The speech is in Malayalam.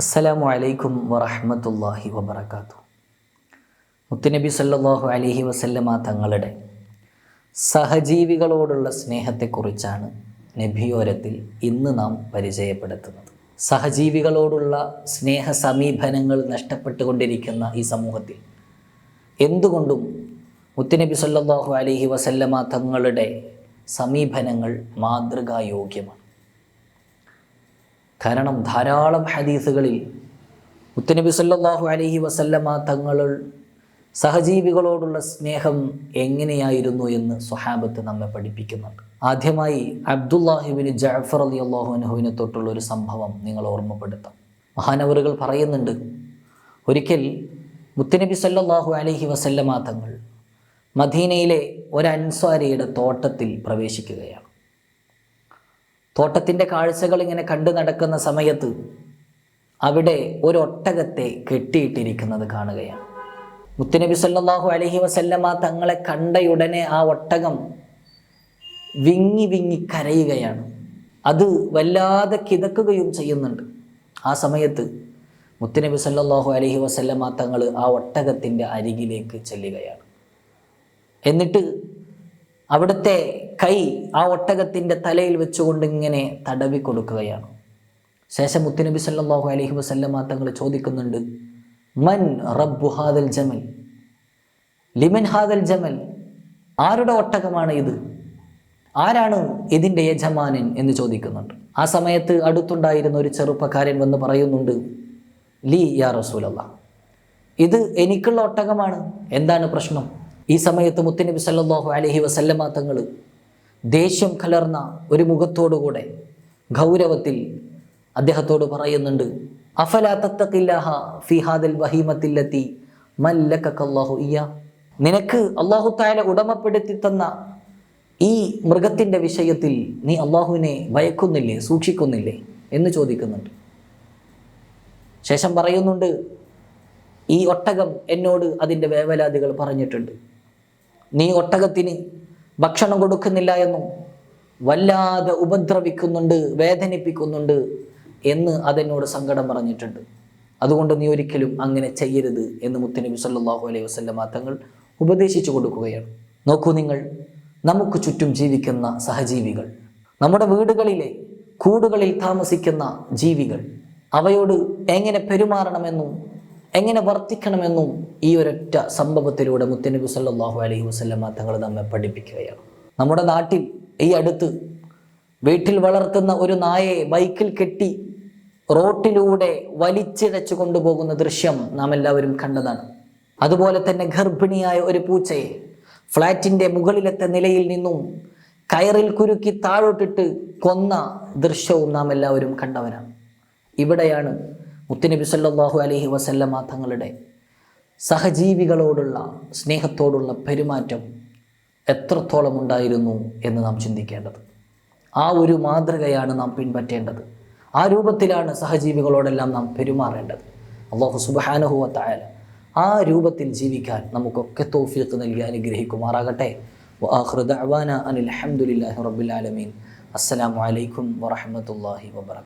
അസ്സലാമു അലൈക്കും വറഹ്മത്തുള്ളാഹി വബർക്കാത്തു മുത്തുനബി സല്ലാഹു അലഹി വസല്ലമ തങ്ങളുടെ സഹജീവികളോടുള്ള സ്നേഹത്തെക്കുറിച്ചാണ് നബിയോരത്തിൽ ഇന്ന് നാം പരിചയപ്പെടുത്തുന്നത്. സഹജീവികളോടുള്ള സ്നേഹ സമീപനങ്ങൾ നഷ്ടപ്പെട്ടുകൊണ്ടിരിക്കുന്ന ഈ സമൂഹത്തിൽ എന്തുകൊണ്ടും മുത്തുനബി സല്ലാഹു അലഹി വസല്ലമ തങ്ങളുടെ സമീപനങ്ങൾ മാതൃകായോഗ്യമാണ്. കാരണം ധാരാളം ഹദീസുകളിൽ മുത്തനബി സല്ലാഹു അലഹി വസല്ലമ തങ്ങൾ സഹജീവികളോടുള്ള സ്നേഹം എങ്ങനെയായിരുന്നു എന്ന് സ്വഹാബത്ത് നമ്മെ പഠിപ്പിക്കുന്നുണ്ട്. ആദ്യമായി അബ്ദുല്ലാഹിബിന് ജഅഫർ അലി അള്ളാഹുനഹുവിനെ തൊട്ടുള്ള ഒരു സംഭവം നിങ്ങൾ ഓർമ്മപ്പെടുത്താം. മഹാനവറുകൾ പറയുന്നുണ്ട് ഒരിക്കൽ മുത്തനബി സല്ലാഹു അലഹി വസല്ലമ തങ്ങൾ മദീനയിലെ ഒരു അൻസ്വാരിയുടെ തോട്ടത്തിൽ പ്രവേശിക്കുകയാണ്. തോട്ടത്തിന്റെ കാഴ്ചകൾ ഇങ്ങനെ കണ്ടു നടക്കുന്ന സമയത്ത് അവിടെ ഒരു ഒട്ടകത്തെ കെട്ടിയിട്ടിരിക്കുന്നത് കാണുകയാണ്. മുത്തുനബി സല്ലാഹു അലഹി വസല്ലമ തങ്ങളെ കണ്ടയുടനെ ആ ഒട്ടകം വിങ്ങി വിങ്ങി കരയുകയാണ്. അത് വല്ലാതെ കിതക്കുകയും ചെയ്യുന്നുണ്ട്. ആ സമയത്ത് മുത്തുനബി സല്ലാഹു അലഹി വസല്ലമ തങ്ങൾ ആ ഒട്ടകത്തിന്റെ അരികിലേക്ക് ചെല്ലുകയാണ്. എന്നിട്ട് അവിടുത്തെ കൈ ആ ഒട്ടകത്തിന്റെ തലയിൽ വെച്ചുകൊണ്ട് ഇങ്ങനെ തടവി കൊടുക്കുകയാണ്. ശേഷം മുത്തുനബി സല്ലാഹു അലഹി വസല്ലമ തങ്ങൾ ചോദിക്കുന്നുണ്ട് മൻ റബ്ബു ഹാദൽ ജമൽ? ലിമൻ ഹാദൽ ജമൽ? ആരുടെ ഒട്ടകമാണ് ഇത്? ആരാണ് ഇതിന്റെ യജമാനൻ? എന്ന് ചോദിക്കുന്നുണ്ട്. ആ സമയത്ത് അടുത്തുണ്ടായിരുന്ന ഒരു ചെറുപ്പക്കാരൻ വന്ന് പറയുന്നുണ്ട് ലീ യാ റസൂലല്ല ഇത് എനിക്കുള്ള ഒട്ടകമാണ്. എന്താണ് പ്രശ്നം? ഈ സമയത്ത് മുത്തനബി സല്ലാഹു അലഹി വസല്ലമാ തങ്ങൾ ദേഷ്യം കലർന്ന ഒരു മുഖത്തോടുകൂടെ ഗൗരവത്തിൽ അദ്ദേഹത്തോട് പറയുന്നുണ്ട് അഫലാ മല്ലക്കല്ലാഹു ഇയ നിനക്ക് അള്ളാഹു ഉടമപ്പെടുത്തി തന്ന ഈ മൃഗത്തിന്റെ വിഷയത്തിൽ നീ അള്ളാഹുവിനെ ഭയക്കുന്നില്ലേ സൂക്ഷിക്കുന്നില്ലേ എന്ന് ചോദിക്കുന്നുണ്ട്. ശേഷം പറയുന്നുണ്ട് ഈ ഒട്ടകം എന്നോട് അതിന്റെ വേവലാതികൾ പറഞ്ഞിട്ടുണ്ട്. നീ ഒട്ടകത്തിന് ഭക്ഷണം കൊടുക്കുന്നില്ല എന്നും വല്ലാതെ ഉപദ്രവിക്കുന്നുണ്ട് വേദനിപ്പിക്കുന്നുണ്ട് എന്ന് അതെന്നോട് സങ്കടം പറഞ്ഞിട്ടുണ്ട്. അതുകൊണ്ട് നീ ഒരിക്കലും അങ്ങനെ ചെയ്യരുത് എന്ന് മുത്തനബി സല്ലാഹു അലൈഹി വസല്ലമ തങ്ങൾ ഉപദേശിച്ചു കൊടുക്കുകയാണ്. നോക്കൂ നിങ്ങൾ നമുക്ക് ചുറ്റും ജീവിക്കുന്ന സഹജീവികൾ നമ്മുടെ വീടുകളിലെ കൂടുകളിൽ താമസിക്കുന്ന ജീവികൾ അവയോട് എങ്ങനെ പെരുമാറണമെന്നും എങ്ങനെ വർത്തിക്കണമെന്നും ഈ ഒരൊറ്റ സംഭവത്തിലൂടെ മുത്തനബി സല്ലാഹു അലൈഹി വസ്ലമ തങ്ങൾ നമ്മെ പഠിപ്പിക്കുകയാണ്. നമ്മുടെ നാട്ടിൽ ഈ അടുത്ത് വീട്ടിൽ വളർത്തുന്ന ഒരു നായയെ ബൈക്കിൽ കെട്ടി റോട്ടിലൂടെ വലിച്ചിഴച്ചു കൊണ്ടുപോകുന്ന ദൃശ്യം നാം എല്ലാവരും കണ്ടതാണ്. അതുപോലെ തന്നെ ഗർഭിണിയായ ഒരു പൂച്ചയെ ഫ്ലാറ്റിന്റെ മുകളിലത്തെ നിലയിൽ നിന്നും കയറിൽ കുരുക്കി താഴോട്ടിട്ട് കൊന്ന ദൃശ്യവും നാം എല്ലാവരും കണ്ടവരാണ് ഇവിടെയാണ് മുത്തുനബി സല്ലാഹു അലഹി വസല്ലമ തങ്ങളുടെ സഹജീവികളോടുള്ള സ്നേഹത്തോടുള്ള പെരുമാറ്റം എത്രത്തോളം ഉണ്ടായിരുന്നു എന്ന് നാം ചിന്തിക്കേണ്ടത്. ആ ഒരു മാതൃകയാണ് നാം പിൻപറ്റേണ്ടത്. ആ രൂപത്തിലാണ് സഹജീവികളോടെല്ലാം നാം പെരുമാറേണ്ടത്. അള്ളാഹു സുബാനഹുവത്തായാല ആ രൂപത്തിൽ ജീവിക്കാൻ നമുക്കൊക്കെ തോഫീക്ക് നൽകി അനുഗ്രഹിക്കുമാറാകട്ടെ. വാഹൃദ അവാന അനിൽ അസ്സലാമു അലൈക്കും വറഹമത്തല്ലാഹി വബർക്കാത്തു